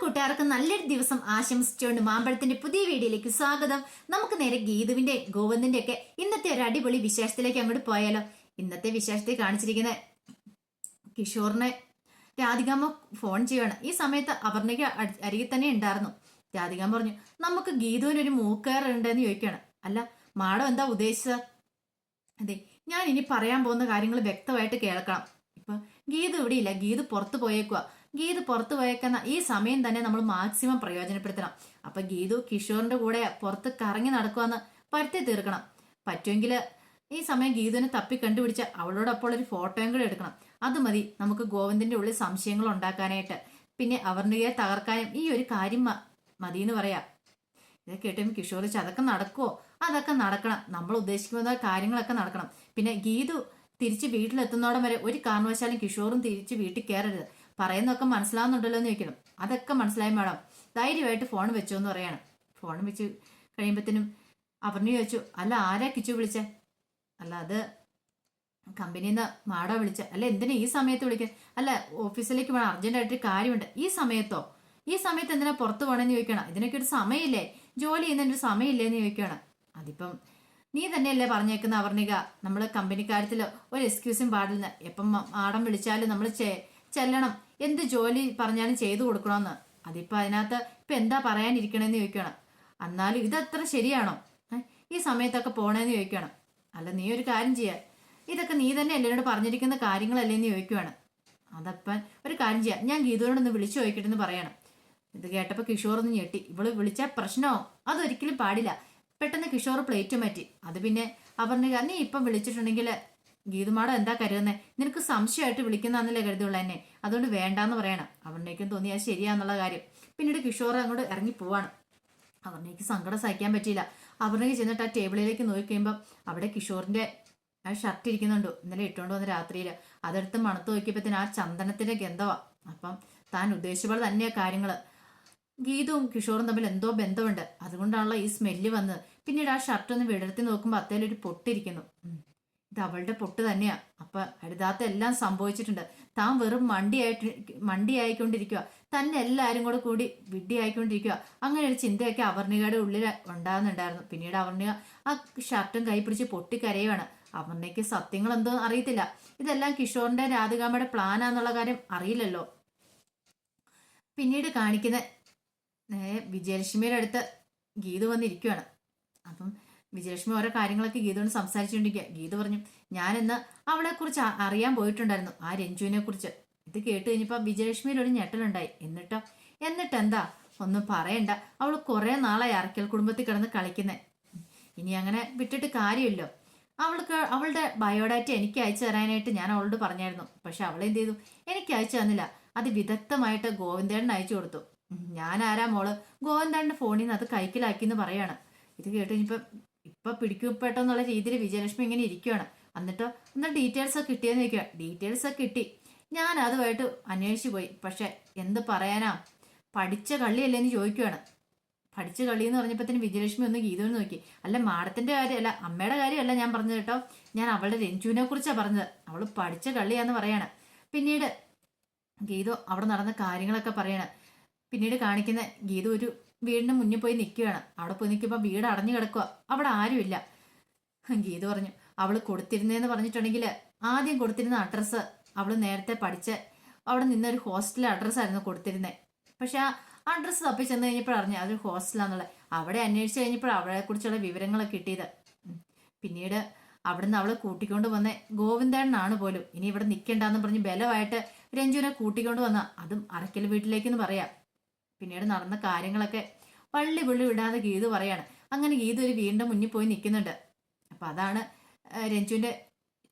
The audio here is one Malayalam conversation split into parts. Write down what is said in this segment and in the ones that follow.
കൂട്ടുകാർക്ക് നല്ലൊരു ദിവസം ആശംസിച്ചുകൊണ്ട് മാമ്പഴത്തിന്റെ പുതിയ വീഡിയോയിലേക്ക് സ്വാഗതം. നമുക്ക് നേരെ ഗീതുവിന്റെ ഗോവിന്ദന്റെ ഒക്കെ ഇന്നത്തെ ഒരു അടിപൊളി വിശേഷത്തിലേക്ക് അങ്ങോട്ട് പോയാലോ? ഇന്നത്തെ വിശേഷത്തെ കാണിച്ചിരിക്കുന്നത് കിഷോറിനെ രാധികാമ്മ ഫോൺ ചെയ്യണം ഈ സമയത്ത് അപർണയ്ക്ക് അടി- അരികിൽ തന്നെ ഉണ്ടായിരുന്നു. രാധികാമ്മ പറഞ്ഞു നമുക്ക് ഗീതുവിന് ഒരു മൂക്കേറുണ്ടെന്ന് ചോദിക്കുകയാണ്. അല്ല മാഡം എന്താ ഉദ്ദേശിച്ചത്? അതെ ഞാൻ ഇനി പറയാൻ പോകുന്ന കാര്യങ്ങൾ വ്യക്തമായിട്ട് കേൾക്കണം. ഇപ്പൊ ഗീതു ഇവിടെയില്ല. ഗീതു പുറത്തു പോയേക്കുക ഗീതു പുറത്തു പോയേക്കുന്ന ഈ സമയം തന്നെ നമ്മൾ മാക്സിമം പ്രയോജനപ്പെടുത്തണം. അപ്പൊ ഗീതു കിഷോറിന്റെ കൂടെ പുറത്ത് കറങ്ങി നടക്കുവാന്ന് പരുത്തി തീർക്കണം. പറ്റുമെങ്കിൽ ഈ സമയം ഗീതുവിനെ തപ്പി കണ്ടുപിടിച്ച് അവളോടൊപ്പം ഒരു ഫോട്ടോയും കൂടെ എടുക്കണം. അത് മതി നമുക്ക് ഗോവിന്ദന്റെ ഉള്ളിൽ സംശയങ്ങൾ ഉണ്ടാക്കാനായിട്ട്. പിന്നെ അവരുടെ തകർക്കാനും ഈ ഒരു കാര്യം മതി എന്ന് പറയാ. ഇത് കേട്ടും കിഷോർ അതൊക്കെ നടക്കുവോ? അതൊക്കെ നടക്കണം. നമ്മൾ ഉദ്ദേശിക്കുന്ന കാര്യങ്ങളൊക്കെ നടക്കണം. പിന്നെ ഗീതു തിരിച്ച് വീട്ടിലെത്തുന്നോടം വരെ ഒരു കാരണവശാലും കിഷോറും തിരിച്ച് വീട്ടിൽ കയറരുത്. പറയുന്നതൊക്കെ മനസ്സിലാവുന്നുണ്ടല്ലോ എന്ന് ചോദിക്കണം. അതൊക്കെ മനസ്സിലായി മാഡം ധൈര്യമായിട്ട് ഫോൺ വെച്ചോ എന്ന് പറയാണ്. ഫോൺ വെച്ച് കഴിയുമ്പോഴത്തേനും അപർണി ചോദിച്ചു അല്ല ആരാ കിച്ചു വിളിച്ചേ? അല്ല അത് കമ്പനിയിൽ നിന്ന് മാഡം വിളിച്ച. അല്ല എന്തിനാ ഈ സമയത്ത് വിളിക്കാൻ അല്ല ഓഫീസിലേക്ക് വേണം അർജന്റായിട്ട് ഒരു കാര്യമുണ്ട്. ഈ സമയത്തോ? ഈ സമയത്ത് എന്തിനാ പുറത്ത് പോകണമെന്ന് ചോദിക്കണം. ഇതിനൊക്കെ ഒരു സമയമില്ലേ. ജോലി ചെയ്യുന്നതിന് ഒരു സമയമില്ലേ എന്ന് ചോദിക്കണം. അതിപ്പം നീ തന്നെയല്ലേ പറഞ്ഞേക്കുന്ന അവർണിക നമ്മൾ കമ്പനിക്കാര്യത്തിൽ ഒരു എക്സ്ക്യൂസും പാടില്ല എപ്പം മാഡം വിളിച്ചാലും നമ്മൾ ചെല്ലണം. എന്ത് ജോലി പറഞ്ഞാലും ചെയ്തു കൊടുക്കണമെന്ന്. അതിപ്പോ അതിനകത്ത് ഇപ്പൊ എന്താ പറയാനിരിക്കണമെന്ന് ചോദിക്കണം. എന്നാലും ഇതത്ര ശരിയാണോ? ഈ സമയത്തൊക്കെ പോണേന്ന് ചോദിക്കണം. അല്ല നീ ഒരു കാര്യം ചെയ്യാ. ഇതൊക്കെ നീ തന്നെ എന്നോട് പറഞ്ഞിരിക്കുന്ന കാര്യങ്ങളല്ലേ എന്ന് ചോദിക്കുവാണ്. അതപ്പം ഒരു കാര്യം ചെയ്യാം. ഞാൻ ഗീതുവിനോടൊന്ന് വിളിച്ചു ചോദിക്കട്ടെ എന്ന് പറയണം. ഇത് കേട്ടപ്പോൾ കിഷോർ ഒന്ന് ഞെട്ടി. ഇവൾ വിളിച്ച പ്രശ്നമോ? അതൊരിക്കലും പാടില്ല. പെട്ടെന്ന് കിഷോർ പ്ലേറ്റ് മാറ്റി. അത് പിന്നെ അപർണിക നീ ഇപ്പം വിളിച്ചിട്ടുണ്ടെങ്കിൽ ഗീതുമാടം എന്താ കരുതുന്നേ? നിനക്ക് സംശയമായിട്ട് വിളിക്കുന്നതെന്നല്ലേ കരുതുള്ളൂ എന്നെ. അതുകൊണ്ട് വേണ്ടാന്ന് പറയണം. അവരുടെയൊക്കെ തോന്നി അത് ശരിയാന്നുള്ള കാര്യം. പിന്നീട് കിഷോർ അങ്ങോട്ട് ഇറങ്ങി പോവാണ്. അപർണയ്ക്ക് സങ്കടം സഹിക്കാൻ പറ്റിയില്ല. അവരുടെ ചെന്നിട്ട് ആ ടേബിളിലേക്ക് നോക്കി കഴിയുമ്പോൾ അവിടെ കിഷോറിന്റെ ആ ഷർട്ട് ഇരിക്കുന്നുണ്ട്. ഇന്നലെ ഇട്ടുകൊണ്ട് വന്ന രാത്രിയിൽ അതെടുത്ത് മണത്ത് നോക്കിയപ്പോഴത്തേന് ആ ചന്ദനത്തിന്റെ ഗന്ധവാ. അപ്പം താൻ ഉദ്ദേശിച്ച പോലെ തന്നെയാ കാര്യങ്ങൾ ഗീതവും കിഷോറും തമ്മിൽ എന്തോ ബന്ധമുണ്ട്. അതുകൊണ്ടാണല്ലോ ഈ സ്മെല്ല് വന്നത്. പിന്നീട് ആ ഷർട്ട് ഒന്ന് വിടർത്തി നോക്കുമ്പോൾ അത്തേലൊരു പൊട്ടിരിക്കുന്നു. ഇത് അവളുടെ പൊട്ട് തന്നെയാ. അപ്പൊ ഹരിതാത്ത എല്ലാം സംഭവിച്ചിട്ടുണ്ട്. താൻ വെറും മണ്ടിയായിട്ട് മണ്ടിയായിക്കൊണ്ടിരിക്കുക തന്നെ എല്ലാവരും കൂടെ കൂടി വിഡ്ഢിയായിക്കൊണ്ടിരിക്കുക അങ്ങനെ ഒരു ചിന്തയൊക്കെ അവർണികയുടെ ഉള്ളിൽ ഉണ്ടാകുന്നുണ്ടായിരുന്നു. പിന്നീട് അവർണിക ആ ഷർട്ടും കൈ പിടിച്ച് പൊട്ടിക്കരയുവാണ്. അവർണിക്ക് സത്യങ്ങൾ എന്തോ അറിയത്തില്ല. ഇതെല്ലാം കിഷോറിന്റെ രാധികാമ്മയുടെ പ്ലാനാന്നുള്ള കാര്യം അറിയില്ലല്ലോ. പിന്നീട് കാണിക്കുന്ന വിജയലക്ഷ്മിയുടെ അടുത്ത് ഗീതു വന്നിരിക്കുവാണ്. അപ്പം വിജയലക്ഷ്മി ഓരോ കാര്യങ്ങളൊക്കെ ഗീതയോട് സംസാരിച്ചുകൊണ്ടിരിക്കുക. ഗീത പറഞ്ഞു ഞാനിന്ന് അവളെ കുറിച്ച് അറിയാൻ പോയിട്ടുണ്ടായിരുന്നു ആ രഞ്ജുവിനെ കുറിച്ച് ഇത് കേട്ട് കഴിഞ്ഞപ്പോൾ വിജയലക്ഷ്മിയിൽ ഒരു ഞെട്ടലുണ്ടായി. എന്നിട്ടോ? എന്നിട്ട് എന്താ ഒന്നും പറയണ്ട. അവൾ കുറേ നാളായി അറക്കൽ കുടുംബത്തിൽ കിടന്ന് കളിക്കുന്നത് ഇനി അങ്ങനെ വിട്ടിട്ട് കാര്യമില്ലോ. അവൾക്ക് അവളുടെ ബയോഡാറ്റ എനിക്ക് അയച്ചു തരാനായിട്ട് ഞാൻ അവളോട് പറഞ്ഞായിരുന്നു. പക്ഷെ അവൾ എന്ത് ചെയ്തു? എനിക്ക് അയച്ചു തന്നില്ല. അത് വിദഗ്ധമായിട്ട് ഗോവിന്ദേണ്ണൻ അയച്ചു കൊടുത്തു. ഞാൻ ആരാ മോൾ? ഗോവിന്ദേണ്ണന്റെ ഫോണിൽ നിന്ന് അത് കൈക്കലാക്കി എന്ന് പറയാണ്. ഇത് കേട്ട് ഇനിയിപ്പം ഇപ്പൊ പിടിക്കപ്പെട്ടോ എന്നുള്ള രീതിയിൽ വിജയലക്ഷ്മി ഇങ്ങനെ ഇരിക്കുവാണ്. എന്നിട്ടോ ഒന്ന് ഡീറ്റെയിൽസ് ഒക്കെ കിട്ടിയെന്ന് ചോദിക്കുക ഡീറ്റെയിൽസ് ഒക്കെ കിട്ടി. ഞാൻ അതുമായിട്ട് അന്വേഷിച്ചു പോയി. പക്ഷെ എന്ത് പറയാനാ? പഠിച്ച കള്ളിയല്ലേ എന്ന് ചോദിക്കുകയാണ് പഠിച്ച കളി എന്ന് പറഞ്ഞപ്പോഴത്തേന് വിജയലക്ഷ്മി ഒന്ന് ഗീതുവിനെ നോക്കി. അല്ല മാഡത്തിന്റെ കാര്യമല്ല അമ്മയുടെ കാര്യമല്ല ഞാൻ പറഞ്ഞത് കേട്ടോ. ഞാൻ അവളുടെ രഞ്ജുവിനെ കുറിച്ചാണ് പറഞ്ഞത്. അവൾ പഠിച്ച കള്ളിയാന്ന് പറയാണ്. പിന്നീട് ഗീതു അവിടെ നടന്ന കാര്യങ്ങളൊക്കെ പറയാണ്. പിന്നീട് കാണിക്കുന്ന ഗീതു ഒരു വീടിന് മുന്നിൽ പോയി നിൽക്കുകയാണ്. അവിടെ പോയി നിൽക്കുമ്പോൾ വീട് അടഞ്ഞു കിടക്കുക അവിടെ ആരുമില്ല. ഗീത പറഞ്ഞു അവൾ കൊടുത്തിരുന്നേന്ന് പറഞ്ഞിട്ടുണ്ടെങ്കിൽ ആദ്യം കൊടുത്തിരുന്ന അഡ്രസ്സ് അവൾ നേരത്തെ പഠിച്ച് അവിടെ നിന്നൊരു ഹോസ്റ്റലിലെ അഡ്രസ്സായിരുന്നു കൊടുത്തിരുന്നത് പക്ഷെ ആ അഡ്രസ്സ് തപ്പി ചെന്ന് കഴിഞ്ഞപ്പോൾ അറിഞ്ഞു അതൊരു ഹോസ്റ്റലാന്നുള്ളത് അവിടെ അന്വേഷിച്ച് കഴിഞ്ഞപ്പോൾ അവളെ കുറിച്ചുള്ള വിവരങ്ങളൊക്കെ കിട്ടിയത്. പിന്നീട് അവിടുന്ന് അവളെ കൂട്ടിക്കൊണ്ട് വന്ന. ഗോവിന്ദേണ്ണാണ് പോലും. ഇനി ഇവിടെ നിൽക്കണ്ടെന്ന് പറഞ്ഞ് ബലമായിട്ട് രഞ്ജുവിനെ കൂട്ടിക്കൊണ്ട് വന്ന. അതും അറക്കൽ വീട്ടിലേക്കെന്ന് പറയാം. പിന്നീട് നടന്ന കാര്യങ്ങളൊക്കെ പള്ളി പുള്ളി വിടാതെ ഗീത് പറയാണ്. അങ്ങനെ ഗീത ഒരു വീടിന്റെ മുന്നിൽ പോയി നിൽക്കുന്നുണ്ട്. അപ്പൊ അതാണ് രഞ്ജുവിന്റെ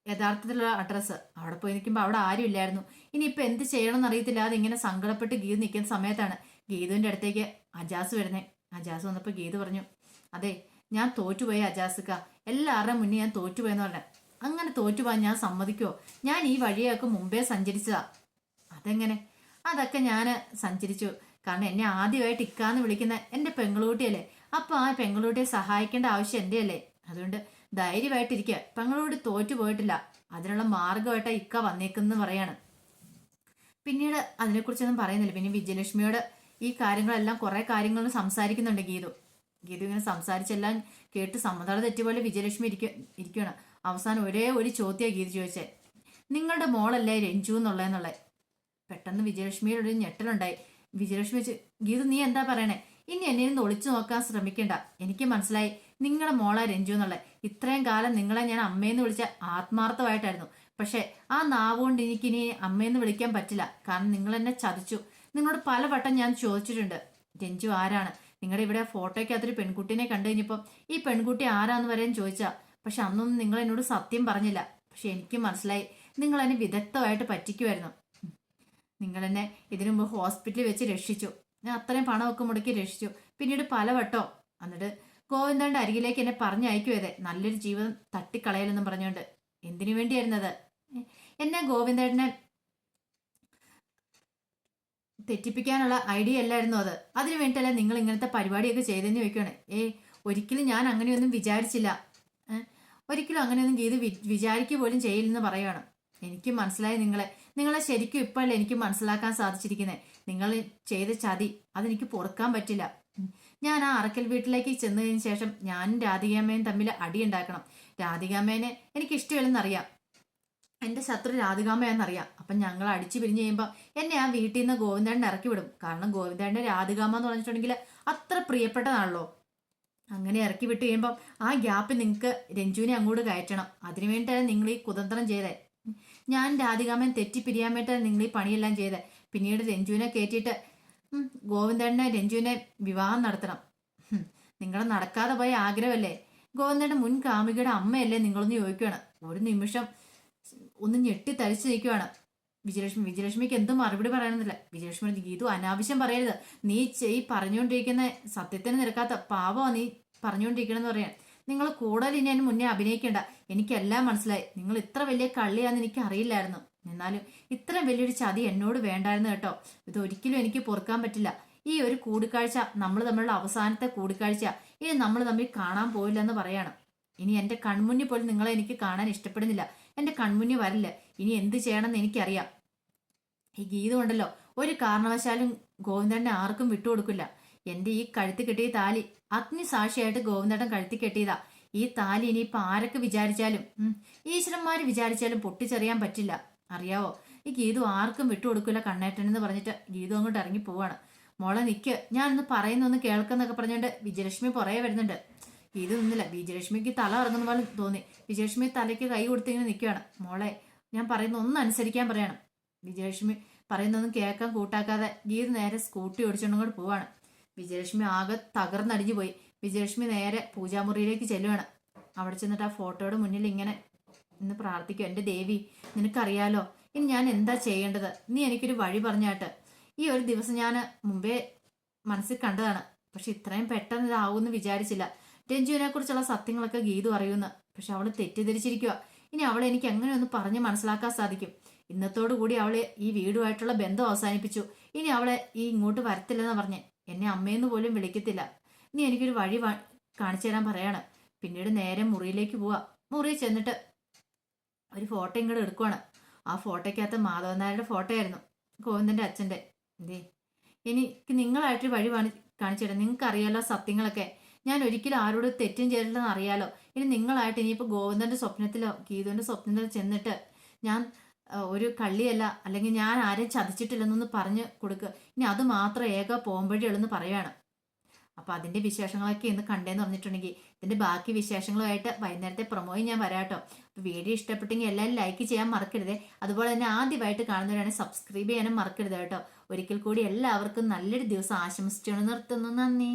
യഥാർത്ഥത്തിലുള്ള അഡ്രസ്സ് അവിടെ പോയി നിൽക്കുമ്പോൾ അവിടെ ആരും ഇല്ലായിരുന്നു. ഇനി ഇനിയിപ്പോൾ എന്ത് ചെയ്യണമെന്ന് അറിയത്തില്ല. ഇങ്ങനെ സങ്കടപ്പെട്ട് ഗീത് നിൽക്കുന്ന സമയത്താണ് ഗീതുവിന്റെ അടുത്തേക്ക് അജാസ് വരുന്നേ. അജാസ് വന്നപ്പോൾ ഗീത് പറഞ്ഞു അതെ ഞാൻ തോറ്റുപോയി അജാസിക്ക. എല്ലാവരുടെയും മുന്നേ ഞാൻ തോറ്റുപോയെന്ന് പറഞ്ഞു. അങ്ങനെ തോറ്റുപോകാൻ ഞാൻ സമ്മതിക്കുമോ ഞാൻ ഈ വഴിയൊക്കെ മുമ്പേ സഞ്ചരിച്ചതാ. അതെങ്ങനെ? അതൊക്കെ ഞാൻ സഞ്ചരിച്ചു. കാരണം എന്നെ ആദ്യമായിട്ട് ഇക്കാന്ന് വിളിക്കുന്ന എന്റെ പെങ്ങളൂട്ടിയല്ലേ അപ്പൊ ആ പെങ്ങളൂട്ടിയെ സഹായിക്കേണ്ട ആവശ്യം എന്റെ അല്ലേ അതുകൊണ്ട് ധൈര്യമായിട്ടിരിക്കുക പെങ്ങളൂട്ടി തോറ്റു പോയിട്ടില്ല. അതിനുള്ള മാർഗമായിട്ട് ഇക്ക വന്നേക്കെന്ന് പറയാണ്. പിന്നീട് അതിനെക്കുറിച്ചൊന്നും പറയുന്നില്ല. പിന്നെ വിജയലക്ഷ്മിയോട് ഈ കാര്യങ്ങളെല്ലാം കുറെ കാര്യങ്ങൾ സംസാരിക്കുന്നുണ്ട് ഗീതു. ഗീതു ഇങ്ങനെ സംസാരിച്ചെല്ലാം കേട്ട് സമ്മതം തെറ്റുപോലെ വിജയലക്ഷ്മി ഇരിക്ക ഇരിക്കുകയാണ് അവസാനം ഒരേ ഒരു ചോദ്യമാണ് ഗീതു ചോദിച്ചേ. നിങ്ങളുടെ മോളല്ലേ രഞ്ജു എന്നുള്ളതെന്നുള്ളത് പെട്ടെന്ന് വിജയലക്ഷ്മിയുടെ ഒരു ഞെട്ടലുണ്ടായി. വിജയലക്ഷ്മി വെച്ച് ഗീതു നീ എന്താ പറയണേ? ഇനി എന്നെ ഒന്ന് ഒളിച്ചു നോക്കാൻ ശ്രമിക്കണ്ട. എനിക്ക് മനസ്സിലായി നിങ്ങളെ മോളാ രഞ്ജു എന്നുള്ളത്. ഇത്രയും കാലം നിങ്ങളെ ഞാൻ അമ്മയെന്ന് വിളിച്ച ആത്മാർത്ഥമായിട്ടായിരുന്നു. പക്ഷെ ആ നാവുകൊണ്ട് എനിക്കിനി അമ്മയെന്ന് വിളിക്കാൻ പറ്റില്ല. കാരണം നിങ്ങൾ എന്നെ ചതിച്ചു. നിങ്ങളോട് പലവട്ടം ഞാൻ ചോദിച്ചിട്ടുണ്ട്. രഞ്ജു ആരാണ്? നിങ്ങളുടെ ഇവിടെ ഫോട്ടോയ്ക്കകത്തൊരു പെൺകുട്ടിനെ കണ്ടു കഴിഞ്ഞപ്പോൾ ഈ പെൺകുട്ടി ആരാന്ന് വരെയും ചോദിച്ചാ. പക്ഷെ അന്നൊന്നും നിങ്ങൾ എന്നോട് സത്യം പറഞ്ഞില്ല. പക്ഷെ എനിക്ക് മനസ്സിലായി നിങ്ങൾ എന്നെ വിദഗ്ധമായിട്ട് പറ്റിക്കുമായിരുന്നു നിങ്ങൾ എന്നെ ഇതിനു മുമ്പ് ഹോസ്പിറ്റലിൽ വെച്ച് രക്ഷിച്ചു. ഞാൻ അത്രയും പണമൊക്കെ മുടക്കി രക്ഷിച്ചു. പിന്നീട് പലവട്ടോ. എന്നിട്ട് ഗോവിന്ദന്റെ അരികിലേക്ക് എന്നെ പറഞ്ഞയക്കുവതെ നല്ലൊരു ജീവിതം തട്ടിക്കളയലെന്നും പറഞ്ഞുകൊണ്ട്. എന്തിനു വേണ്ടിയായിരുന്നത്? എന്നെ ഗോവിന്ദേട്ടനെ തെറ്റിപ്പിക്കാനുള്ള ഐഡിയ അല്ലായിരുന്നു അത്. അതിനു വേണ്ടിയല്ല നിങ്ങൾ ഇങ്ങനത്തെ പരിപാടിയൊക്കെ ചെയ്തെന്ന് ചോദിക്കുകയാണ് ഏ ഒരിക്കലും ഞാൻ അങ്ങനെയൊന്നും വിചാരിച്ചില്ല. ഒരിക്കലും അങ്ങനെയൊന്നും ഗീത് വിചാരിക്കുക പോലും ചെയ്യില്ലെന്ന് പറയുകയാണ് എനിക്ക് മനസ്സിലായി നിങ്ങളെ. നിങ്ങളെ ശരിക്കും ഇപ്പോഴല്ല എനിക്ക് മനസ്സിലാക്കാൻ സാധിച്ചിരിക്കുന്നത് നിങ്ങൾ ചെയ്ത ചതി അതെനിക്ക് പൊറുക്കാൻ പറ്റില്ല. ഞാൻ ആ അറക്കൽ വീട്ടിലേക്ക് ചെന്നതിന് ശേഷം ഞാനും രാധികാമ്മയും തമ്മിൽ അടി അടിയുണ്ടാക്കണം. രാധികാമ്മേനെ എനിക്ക് ഇഷ്ടമില്ലെന്നറിയാം എന്റെ ശത്രു രാധികാമ്മയാണെന്നറിയാം അപ്പം ഞങ്ങൾ അടിച്ചു പിരിഞ്ഞു കഴിയുമ്പോൾ എന്നെ ആ വീട്ടിൽ നിന്ന് ഗോവിന്ദേണ്ണ ഇറക്കി വിടും. കാരണം ഗോവിന്ദേണ്ണ രാധികാമ്മ എന്ന് പറഞ്ഞിട്ടുണ്ടെങ്കിൽ അത്ര പ്രിയപ്പെട്ടതാണല്ലോ. അങ്ങനെ ഇറക്കി വിട്ട് കഴിയുമ്പോൾ ആ ഗ്യാപ്പ് നിങ്ങൾക്ക് രഞ്ജുവിനെ അങ്ങോട്ട് കയറ്റണം. അതിനുവേണ്ടിയാണ് നിങ്ങൾ ഈ കുതന്ത്രം ചെയ്തേ. ഞാൻ രാധികാമൻ തെറ്റിപ്പിരിയാൻ വേണ്ടിയാണ് നിങ്ങൾ ഈ പണിയെല്ലാം ചെയ്ത് പിന്നീട് രഞ്ജുവിനെ കയറ്റിയിട്ട് ഗോവിന്ദനെ രഞ്ജുവിനെ വിവാഹം നടത്തണം. നിങ്ങളെ നടക്കാതെ പോയ ആഗ്രഹമല്ലേ? ഗോവിന്ദന്റെ മുൻ കാമികയുടെ അമ്മയല്ലേ നിങ്ങളൊന്ന് ചോദിക്കുകയാണ് ഒരു നിമിഷം ഒന്ന് ഞെട്ടി തരിച്ചു നിൽക്കുവാണ് വിജയലക്ഷ്മി വിജയലക്ഷ്മിക്ക് എന്തും മറുപടി പറയണമെന്നില്ല വിജയലക്ഷ്മി ഗീതു അനാവശ്യം പറയരുത്. നീ ഈ പറഞ്ഞുകൊണ്ടിരിക്കുന്ന സത്യത്തിന് നിരക്കാത്ത പാവോ നീ പറഞ്ഞുകൊണ്ടിരിക്കണമെന്ന് പറയാൻ. നിങ്ങൾ കൂടുതൽ ഇനി അതിന് മുന്നേ അഭിനയിക്കേണ്ട. എനിക്കെല്ലാം മനസ്സിലായി. നിങ്ങൾ ഇത്ര വലിയ കള്ളിയാന്ന് എനിക്ക് അറിയില്ലായിരുന്നു. എന്നാലും ഇത്രയും വലിയൊരു ചതി എന്നോട് വേണ്ടായിരുന്നു കേട്ടോ. ഇതൊരിക്കലും എനിക്ക് പൊറുക്കാൻ പറ്റില്ല. ഈ ഒരു കൂടിക്കാഴ്ച നമ്മൾ തമ്മിലുള്ള അവസാനത്തെ കൂടിക്കാഴ്ച. ഇനി നമ്മൾ തമ്മിൽ കാണാൻ പോയില്ലെന്ന് പറയാണ്. ഇനി എന്റെ കൺമുന്നിൽ പോലും നിങ്ങളെ എനിക്ക് കാണാൻ ഇഷ്ടപ്പെടുന്നില്ല. എന്റെ കൺമുന്നിൽ വരില്ല. ഇനി എന്ത് ചെയ്യണമെന്ന് എനിക്കറിയാം. ഈ ഗീതം ഉണ്ടല്ലോ. ഒരു കാരണവശാലും ഗോവിന്ദനെ ആർക്കും വിട്ടുകൊടുക്കില്ല. എന്റെ ഈ കഴുത്തി കെട്ടിയ താലി അഗ്നിസാക്ഷിയായിട്ട് ഗോവിന്ദൻ കഴുത്തി കെട്ടിയതാ. ഈ താലി ഇനിയിപ്പോൾ ആരൊക്കെ വിചാരിച്ചാലും ഈശ്വരന്മാർ വിചാരിച്ചാലും പൊട്ടിച്ചെറിയാൻ പറ്റില്ല. അറിയാവോ? ഈ ഗീതു ആർക്കും വിട്ടുകൊടുക്കില്ല കണ്ണേട്ടൻ എന്ന് പറഞ്ഞിട്ട് ഗീതു അങ്ങോട്ട് ഇറങ്ങി പോവാണ്. മോളെ നിക്ക് ഞാനൊന്ന് പറയുന്നൊന്ന് കേൾക്കുന്നൊക്കെ പറഞ്ഞുകൊണ്ട് വിജയലക്ഷ്മി പുറകെ വരുന്നുണ്ട്. ഗീതു നിന്നില്ല. വിജയലക്ഷ്മിക്ക് തല ഇറങ്ങുന്ന പോലെ തോന്നി. വിജയലക്ഷ്മി തലയ്ക്ക് കൈ കൊടുത്തിങ്ങനെ നിൽക്കുകയാണ് മോളെ ഞാൻ പറയുന്ന ഒന്ന് അനുസരിക്കാൻ പറയണം. വിജയലക്ഷ്മി പറയുന്നൊന്നും കേൾക്കാൻ കൂട്ടാക്കാതെ ഗീത് നേരെ സ്കൂട്ടി ഓടിച്ചുകൊണ്ട് കൂടെ പോവാണ്. വിജയലക്ഷ്മി ആകെ തകർന്നടിഞ്ഞു പോയി. വിജയലക്ഷ്മി നേരെ പൂജാമുറിയിലേക്ക് ചെല്ലുവാണ്. അവിടെ ചെന്നിട്ട് ആ ഫോട്ടോയുടെ മുന്നിൽ ഇങ്ങനെ ഇന്ന് പ്രാർത്ഥിക്കും എന്റെ ദേവി നിനക്കറിയാലോ ഇനി ഞാൻ എന്താ ചെയ്യേണ്ടത്? നീ എനിക്കൊരു വഴി പറഞ്ഞാട്ട്. ഈ ഒരു ദിവസം ഞാൻ മുമ്പേ മനസ്സിൽ കണ്ടതാണ്. പക്ഷെ ഇത്രയും പെട്ടെന്ന് ഇതാവുമെന്ന് വിചാരിച്ചില്ല. രഞ്ജുവിനെ കുറിച്ചുള്ള സത്യങ്ങളൊക്കെ ഗീതു അറിയുന്നു. പക്ഷെ അവൾ തെറ്റിദ്ധരിച്ചിരിക്കുക ഇനി അവളെ എനിക്ക് എങ്ങനെ ഒന്ന് പറഞ്ഞ് മനസ്സിലാക്കാൻ സാധിക്കും? ഇന്നത്തോടു കൂടി അവളെ ഈ വീടുമായിട്ടുള്ള ബന്ധം അവസാനിപ്പിച്ചു. ഇനി അവളെ ഈ ഇങ്ങോട്ട് വരത്തില്ലെന്ന് പറഞ്ഞ്. എന്നെ അമ്മയെന്ന് പോലും വിളിക്കത്തില്ല. നീ എനിക്കൊരു വഴി കാണിച്ചു തരാൻ പറയാണ്. പിന്നീട് നേരെ മുറിയിലേക്ക് പോവാ. മുറിയിൽ ചെന്നിട്ട് ഒരു ഫോട്ടോ ഇങ്ങോട്ട് എടുക്കുവാണ്. ആ ഫോട്ടോയ്ക്കകത്ത് മാധവൻ നായരുടെ ഫോട്ടോ ആയിരുന്നു ഗോവിന്ദന്റെ അച്ഛന്റെ എന്തേ? എനിക്ക് നിങ്ങളായിട്ടൊരു വഴി കാണി കാണിച്ചു തരാം. നിങ്ങൾക്ക് അറിയാലോ സത്യങ്ങളൊക്കെ. ഞാൻ ഒരിക്കലും ആരോട് തെറ്റും ചെയ്തിട്ടില്ലെന്ന് അറിയാലോ. ഇനി നിങ്ങളായിട്ട് ഇനിയിപ്പോൾ ഗോവിന്ദന്റെ സ്വപ്നത്തിലോ ഗീതുവിന്റെ സ്വപ്നത്തിലോ ചെന്നിട്ട് ഞാൻ ഒരു കള്ളിയല്ല അല്ലെങ്കിൽ ഞാൻ ആരെയും ചതിച്ചിട്ടില്ലെന്നൊന്ന് പറഞ്ഞു കൊടുക്കുക ഇനി അത് മാത്രം ഏക പോംവഴിയുള്ളെന്ന് പറയാണ് അപ്പൊ അതിന്റെ വിശേഷങ്ങളൊക്കെ ഇന്ന് കണ്ടേന്ന് പറഞ്ഞിട്ടുണ്ടെങ്കിൽ ഇതിന്റെ ബാക്കി വിശേഷങ്ങളുമായിട്ട് വൈകുന്നേരത്തെ പ്രൊമോയും ഞാൻ വരാട്ടോ വീഡിയോ ഇഷ്ടപ്പെട്ടെങ്കിൽ എല്ലാവരും ലൈക്ക് ചെയ്യാൻ മറക്കരുത്. അതുപോലെ തന്നെ ആദ്യമായിട്ട് കാണുന്നവരാണെങ്കിൽ സബ്സ്ക്രൈബ് ചെയ്യാനും മറക്കരുത് കേട്ടോ. ഒരിക്കൽ കൂടി എല്ലാവർക്കും നല്ലൊരു ദിവസം ആശംസിച്ചുകൊണ്ട് നിർത്തുന്നു. നന്ദി.